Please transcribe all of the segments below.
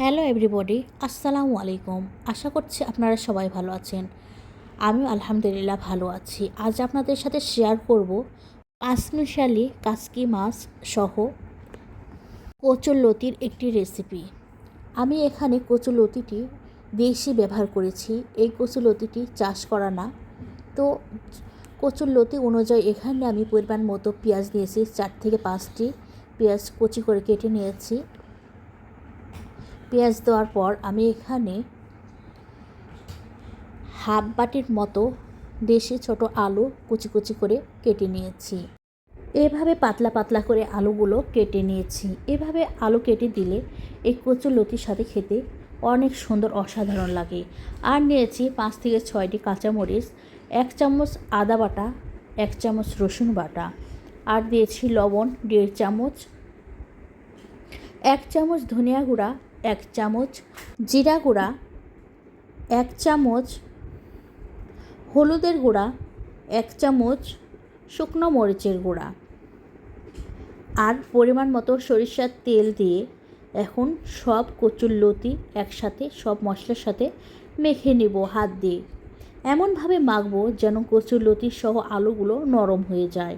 Hello everybody, আসসালামু আলাইকুম। আশা করছি আপনারা সবাই ভালো আছেন। আমি আলহামদুলিল্লাহ ভালো আছি। আজ আপনাদের সাথে শেয়ার করব পাঁচমিশালি কাসকি মাছ সহ কচুরলতির একটি রেসিপি আমি এখানে কচুরলতিটি দেশি ব্যবহার করেছি। এই কচুরলতিটি চাষ করা না। তো কচুরলতি অনুযায়ী এখানে আমি পরিমাণ মতো পেঁয়াজ নিয়েছি, চার থেকে পাঁচটি পেঁয়াজ কচি করে কেটে নিয়েছি। পেঁয়াজ দেওয়ার পর আমি এখানে হাফ বাটির মতো দেশি ছোট আলু কুচি কুচি করে কেটে নিয়েছি। এভাবে পাতলা পাতলা করে আলুগুলো কেটে নিয়েছি। এভাবে আলু কেটে দিলে এই কচুর লতির সাথে খেতে অনেক সুন্দর অসাধারণ লাগে। আর নিয়েছি পাঁচ থেকে ছয়টি কাঁচামরিচ, এক চামচ আদা বাটা, এক চামচ রসুন বাটা। আর দিয়েছি লবণ, দেড় চামচ, এক চামচ ধনিয়া গুঁড়া এক চামচ জিরা গুঁড়া, এক চামচ হলুদের গুঁড়া, এক চামচ শুকনো মরিচের গুঁড়া। আর পরিমাণ মতো সরিষার তেল দিয়ে এখন সব কচুর লতি একসাথে, সব মশলার সাথে মেখে নেব হাত দিয়ে। এমনভাবে মাখবো যেন কচুর লতি সহ আলুগুলো নরম হয়ে যায়।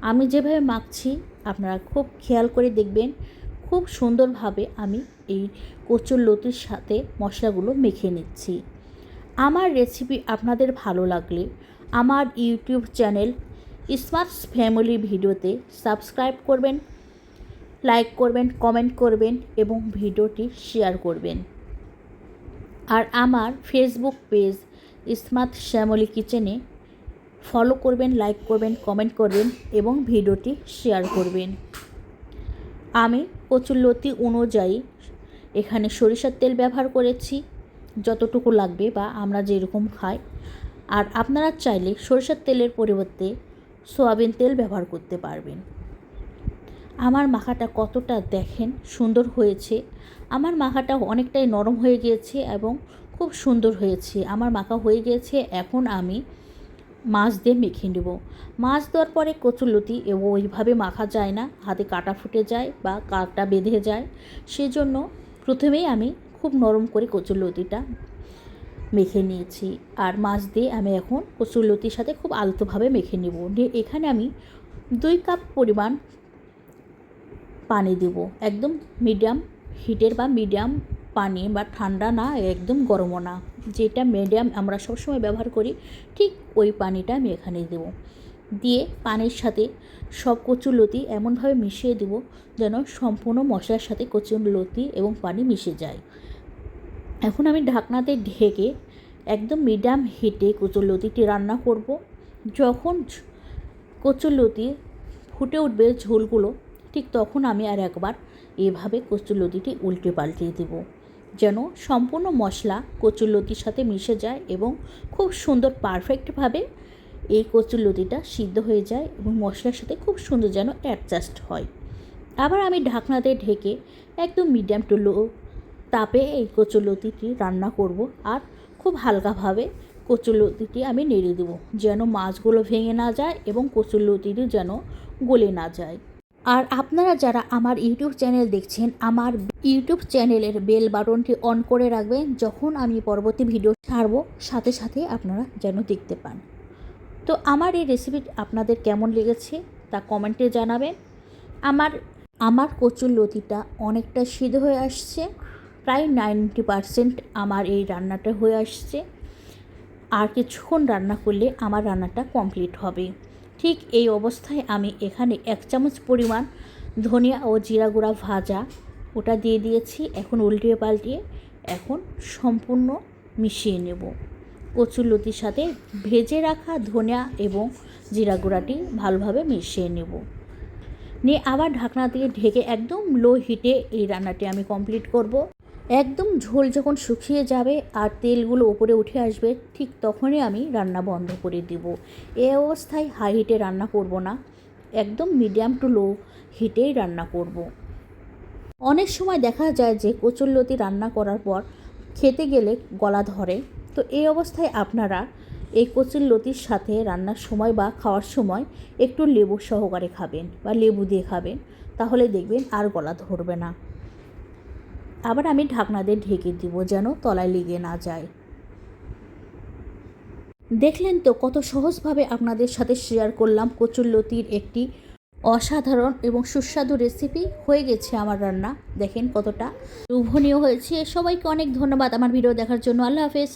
আমি যেভাবে মাখছি, আপনারা খুব খেয়াল করে দেখবেন খুব সুন্দরভাবে আমি এই কচুর লতির সাথে মশলাগুলো মেখে নিচ্ছি। আমার রেসিপি আপনাদের ভালো লাগলে আমার ইউটিউব চ্যানেল স্মার্ট ফ্যামিলি ভিডিওতে সাবস্ক্রাইব করবেন লাইক করবেন কমেন্ট করবেন এবং ভিডিওটি শেয়ার করবেন। আর আমার ফেসবুক পেজ স্মার্ট শ্যামলি কিচেনে ফলো করবেন লাইক করবেন কমেন্ট করবেন এবং ভিডিওটি শেয়ার করবেন। আমি কচুরলতি অনুযায়ী এখানে সরিষার তেল ব্যবহার করেছি, যতটুকু লাগবে বা আমরা যেরকম খাই। আর আপনারা চাইলে সরিষার তেলের পরিবর্তে সোয়াবিন তেল ব্যবহার করতে পারবেন। আমার মাখাটা কতটা দেখেন, সুন্দর হয়েছে। আমার মাখাটা অনেকটাই নরম হয়ে গিয়েছে এবং খুব সুন্দর হয়েছে। আমার মাখা হয়ে গিয়েছে, এখন আমি মাছ দিয়ে মেখে নেব। মাছ দেওয়ার পরে কচুলতি ওইভাবে মাখা যায় না, হাতে কাটা ফুটে যায় বা কাটা বেঁধে যায়। সেজন্য প্রথমেই আমি খুব নরম করে কচুরলতিটা মেখে নিয়েছি। আর মাছ দিয়ে আমি এখন কচুরলতির সাথে খুব আলতোভাবে মেখে নেব। দিয়ে এখানে আমি দুই কাপ পরিমাণ পানি দেব। একদম মিডিয়াম হিটের বা মিডিয়াম পানি বা ঠান্ডা না, একদম গরমও না। যেটা মিডিয়াম আমরা সবসময় ব্যবহার করি, ঠিক ওই পানিটা আমি এখানে দেবো। দিয়ে পানির সাথে সব কচুলতি এমনভাবে মিশিয়ে দেবো, যেন সম্পূর্ণ মশলার সাথে কচুলতি এবং পানি মিশে যায়। এখন আমি ঢাকনাতে ঢেকে একদম মিডিয়াম হিটে কচুরলতিটি রান্না করব। যখন কচুরলতি ফুটে উঠবে ঝোলগুলো, ঠিক তখন আমি আর একবার এভাবে কচুরলতিটি উল্টে পাল্টে দেবো। যেন সম্পূর্ণ মশলা কচুরলতির সাথে মিশে যায় এবং খুব সুন্দর পারফেক্টভাবে এই কচুরলতিটা সিদ্ধ হয়ে যায় এবং মশলার সাথে খুব সুন্দর যেন অ্যাডজাস্ট হয়। আবার আমি ঢাকনাতে ঢেকে একদম মিডিয়াম টু লো তাপে এই কচুরলতিটি রান্না করব আর খুব হালকাভাবে কচুরলতিটি আমি নেড়ে দেবো যেন মাছগুলো ভেঙে না যায় এবং কচুরলতিটি যেন গলে না যায়। আর আপনারা যারা আমার ইউটিউব চ্যানেল দেখছেন, আমার ইউটিউব চ্যানেলের বেল বাটনটি অন করে রাখবেন যখন আমি পরবর্তী ভিডিও ছাড়বো, সাথে সাথে আপনারা যেন দেখতে পান। তো আমার এই রেসিপি আপনাদের কেমন লেগেছে তা কমেন্টে জানাবেন। আমার আমার কচুর লতিটা অনেকটা সিদ্ধ হয়ে আসছে, প্রায় নাইনটি পারসেন্ট আমার এই রান্নাটা হয়ে আসছে। আর কিছুক্ষণ রান্না করলে আমার রান্নাটা কমপ্লিট হবে। ঠিক এই অবস্থায় আমি এখানে এক চামচ পরিমাণ ধনিয়া ও জিরা গুঁড়া ভাজা, ওটা দিয়ে দিয়েছি, এখন উল্টিয়ে পাল্টিয়ে এখন সম্পূর্ণ মিশিয়ে নেব। কচুর লতির সাথে ভেজে রাখা ধনিয়া এবং জিরা গুঁড়াটি ভালোভাবে মিশিয়ে নেব। নিয়ে আবার ঢাকনা দিয়ে ঢেকে একদম লো হিটে এই রান্নাটি আমি কমপ্লিট করব। একদম ঝোল যখন শুকিয়ে যাবে আর তেলগুলো ওপরে উঠে আসবে, ঠিক তখনই আমি রান্না বন্ধ করে দিব। এ অবস্থায় হাই হিটে রান্না করব না, একদম মিডিয়াম টু লো হিটেই রান্না করব। অনেক সময় দেখা যায় যে কচুরলতি রান্না করার পর খেতে গেলে গলা ধরে। তো এই অবস্থায় আপনারা এই কচুর লতির সাথে রান্নার সময় বা খাওয়ার সময় একটু লেবু সহকারে খাবেন বা লেবু দিয়ে খাবেন, তাহলে দেখবেন আর গলা ধরবে না। আবার আমি ঢাকনা দিয়ে ঢেকে দিব যেন তলায় লেগে না যায়। দেখলেন তো কত সহজভাবে আপনাদের সাথে শেয়ার করলাম কচুরলতির একটি অসাধারণ এবং সুস্বাদু রেসিপি হয়ে গেছে আমার রান্না। দেখেন কতটা লোভনীয় হয়েছে। সবাইকে অনেক ধন্যবাদ আমার ভিডিও দেখার জন্য। আল্লাহ হাফেজ।